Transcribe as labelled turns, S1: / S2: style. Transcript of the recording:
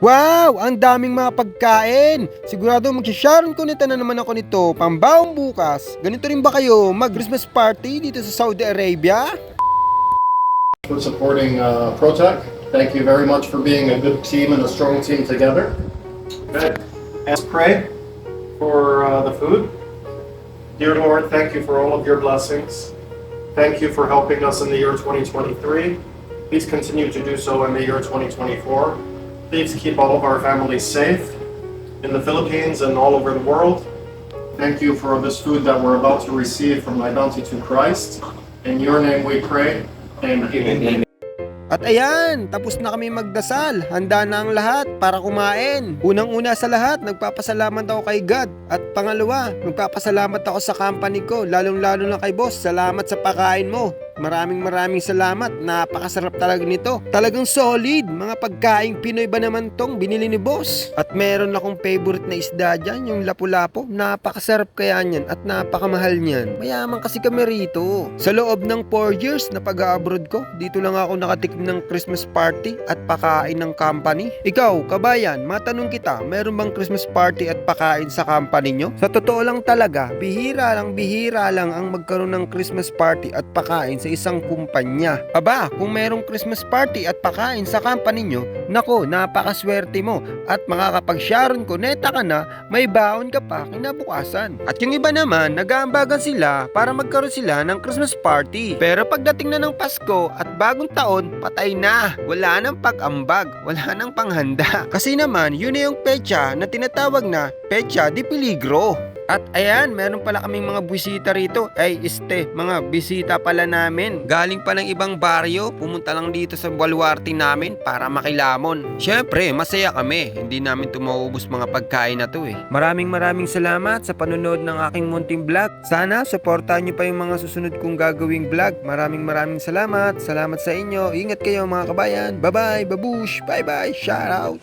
S1: Wow! Ang daming mga pagkain! Sigurado magsisharon ko nito na naman ako nito pambawang bukas. Ganito rin ba kayo mag-Christmas party dito sa Saudi Arabia?
S2: for supporting uh, Protec. Thank you very much for being a good team and a strong team together. Good. Let's pray for uh, the food. Dear Lord, thank you for all of your blessings. Thank you for helping us in the year 2023. Please continue to do so in the year 2024. Please keep all of our families safe in the Philippines and all over the world. Thank you for this food that we're about to receive from Identity to Christ. In your name we pray. Amen.
S1: At ayan, tapos na kami magdasal. Handa na ang lahat para kumain. Unang-una sa lahat, nagpapasalamat ako kay God. At pangalawa, nagpapasalamat ako sa company ko, lalong-lalo na kay boss. Salamat sa pakain mo. Maraming maraming salamat. Napakasarap talaga nito. Talagang solid. Mga pagkaing Pinoy ba naman tong binili ni boss? At meron akong favorite na isda dyan, yung lapu-lapo. Napakasarap kaya niyan at napakamahal niyan. Mayaman kasi kami rito. Sa loob ng 4 years na pag-abroad ko, dito lang ako nakatikim ng Christmas party at pakain ng company. Ikaw, kabayan, matanong kita, meron bang Christmas party at pakain sa company nyo? Sa totoo lang talaga, bihira lang bihira lang ang magkaroon ng Christmas party at pakain sa isang kumpanya. Aba, kung merong Christmas party at pakain sa company nyo, nako, napakaswerte mo at makakapag-sharon ko, neta ka na, may baon ka pa kinabukasan. At yung iba naman, nag-aambagan sila para magkaroon sila ng Christmas party. Pero pagdating na ng Pasko at bagong taon, patay na. Wala nang pag-ambag, wala nang panghanda. Kasi naman, yun na yung pecha na tinatawag na pecha di peligro. At ayan, meron pala kaming mga bisita rito. Ay, este, mga bisita pala namin. Galing pa ng ibang baryo, pumunta lang dito sa baluarte namin para makilamon. Syempre, masaya kami. Hindi namin tumaubos mga pagkain na to eh. Maraming maraming salamat sa panonood ng aking munting vlog. Sana, supportahan nyo pa yung mga susunod kong gagawing vlog. Maraming maraming salamat. Salamat sa inyo. Ingat kayo mga kabayan. Bye-bye, babush. Bye-bye. Shout out.